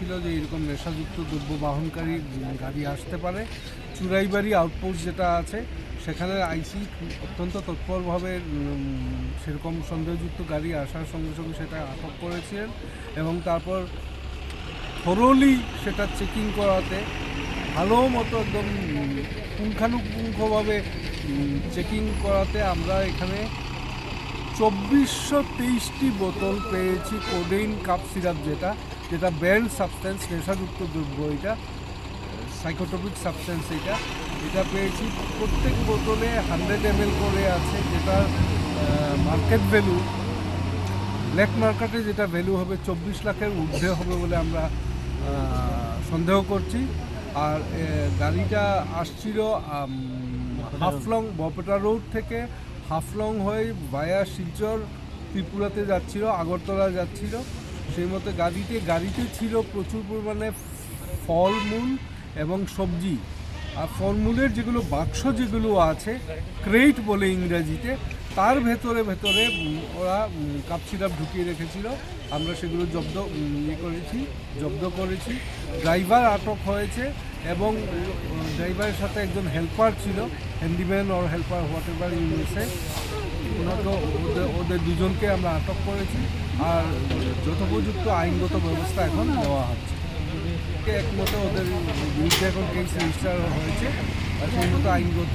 ছিল যে এরকম নেশাযুক্ত দ্রব্য বাহনকারী গাড়ি আসতে পারে। চুরাইবাড়ি আউটপোস্ট যেটা আছে, সেখানে আইসি অত্যন্ত তৎপরভাবে সেরকম সন্দেহযুক্ত গাড়ি আসার সঙ্গে সঙ্গে সেটা আটক করেছিলেন এবং তারপর থরোলি সেটা চেকিং করাতে ভালো মতো একদম পুঙ্খানুপুঙ্খভাবে চেকিং করাতে আমরা এখানে চব্বিশশো তেইশটি বোতল পেয়েছি কোডেইন কাপ সিরাপ যেটা যেটা ব্যান্ড সাবস্টেন্স, নেশাযুক্ত দ্রব্য এটা সাইকোটপিক সাবস্টেন্স এটা। এটা পেয়েছি প্রত্যেক বোতলে হান্ড্রেড এম করে আছে যেটা মার্কেট ভ্যালু ব্ল্যাক মার্কেটে যেটা ভ্যালু হবে চব্বিশ লাখের ঊর্ধ্বে হবে বলে আমরা সন্দেহ করছি। আর গাড়িটা আসছিল হাফলং বপেটা রোড থেকে হাফলং হয়ে বায়া শিলচর ত্রিপুরাতে যাচ্ছিল, আগরতলা যাচ্ছিল। সেই মতো গাড়িতে গাড়িতে ছিল প্রচুর পরিমাণে ফলমূল এবং সবজি। আর ফলমূলের যেগুলো বাক্স যেগুলো আছে ক্রেট বলে ইংরেজিতে, তার ভেতরে ভেতরে ওরা কাপ সিরাপ ঢুকিয়ে রেখেছিল। আমরা সেগুলো জব্দ ইয়ে করেছি, জব্দ করেছি। ড্রাইভার আটক হয়েছে। এবং ড্রাইভারের সাথে একজন হেল্পার ছিল হ্যান্ডিম্যান ওর হেল্পার হোয়াট এভার ইউনিসে ওদের ওদের দুজনকে আমরা আটক করেছি। আর যথোপযুক্ত আইনগত ব্যবস্থা এখন নেওয়া হচ্ছে। একমত ওদের বিরুদ্ধে এখন কেস রেজিস্টার হয়েছে। আর সেই মতো আইনগত